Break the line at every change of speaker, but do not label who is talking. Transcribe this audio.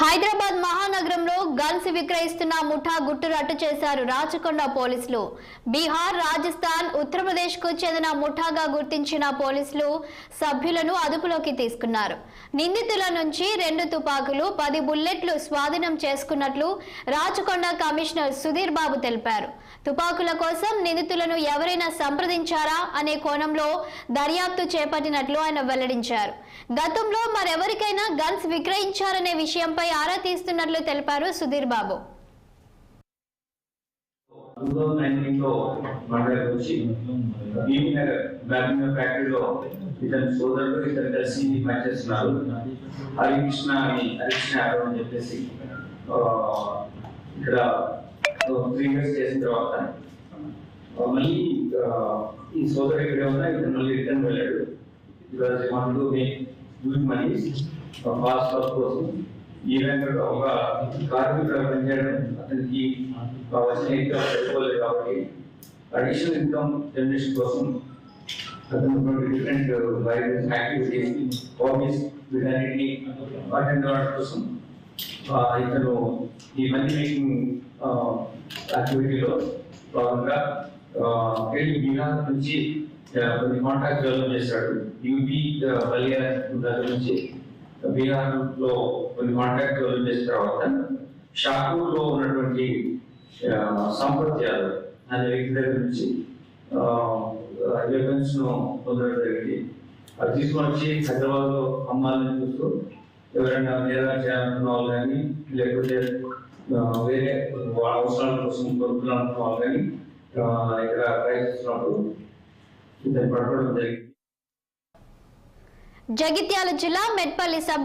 హైదరాబాద్ మహానగరంలో గన్స్ విక్రయిస్తున్న ముఠా గుట్టు రట్టు చేశారు రాచకొండ పోలీసులు. బీహార్ రాజస్థాన్ ఉత్తరప్రదేశ్కు చెందిన ముఠాగా గుర్తించిన పోలీసులు సభ్యులను అదుపులోకి తీసుకున్నారు. నిందితుల నుంచి రెండు తుపాకులు పది బుల్లెట్లు స్వాధీనం చేసుకున్నట్లు రాచకొండ కమిషనర్ సుధీర్ బాబు తెలిపారు. తుపాకుల కోసం నిందితులను ఎవరైనా సంప్రదించారా అనే కోణంలో దర్యాప్తు చేపట్టినట్లు ఆయన వెల్లడించారు. గతంలో మరెవరికైనా గన్స్ విక్రయించారనే విషయంపై ఆరా తీస్తున్నట్లు తెలిపారు సుధీర్ బాబు.
ఫ్యాక్టరీలో ఇతని సోదరుడు ఇతను కలిసి పనిచేస్తున్నారు హరికృష్ణ అని హరికృష్ణ యాదవ్ అని చెప్పేసి ఇక్కడ త్రీ ఇయర్స్ చేసిన తర్వాత మళ్ళీ ఈ సోదరు ఇక్కడ ఉన్నా ఇతను మళ్ళీ రిటర్న్ వెళ్ళాడు because want to make use money fast work కోసం ఈ విధంగా ఒక కార్మికుడు పనిచేయడం అతనికి వచ్చిన ఇన్కమ్ సరిపోలేదు కాబట్టి అడిషనల్ ఇన్కమ్ జనరేషన్ కోసం అతను డిఫరెంట్ వైరస్ యాక్టివిటీస్ హాబీస్ వీటన్నిటిని అటెండ్ అవ్వడం కోసం ఇతను ఈ మనీ మేకింగ్ యాక్టివిటీలో భాగంగా ఆ, బీహార్ నుంచి కొన్ని కాంట్రాక్ట్ డెవలప్ చేశాడు. యూపీ బలియా దగ్గర నుంచి. బీహార్లో కొన్ని కాంటాక్ట్ డెవలప్ చేసిన తర్వాత షాపూర్లో ఉన్నటువంటి ఆ, సంపత్ యాదవ్ అనే వ్యక్తి దగ్గర నుంచి వెపన్స్ను పొందడం జరిగింది. అది తీసుకొని వచ్చి హైదరాబాద్లో అమ్మాలని చూస్తూ ఎవరైనా నేరాలు చేయాలనుకున్న వాళ్ళు కానీ లేకపోతే వేరే వాళ్ళ అవసరాల కోసం కొనుక్కోవాలనుకున్న వాళ్ళు కానీ ఇక్కడ ప్రయత్నిస్తున్నప్పుడు చేస్తున్నప్పుడు ఇతను పట్టుకోవడం జరిగింది.
జగిత్యాల జిల్లా మెట్పల్లి సబ్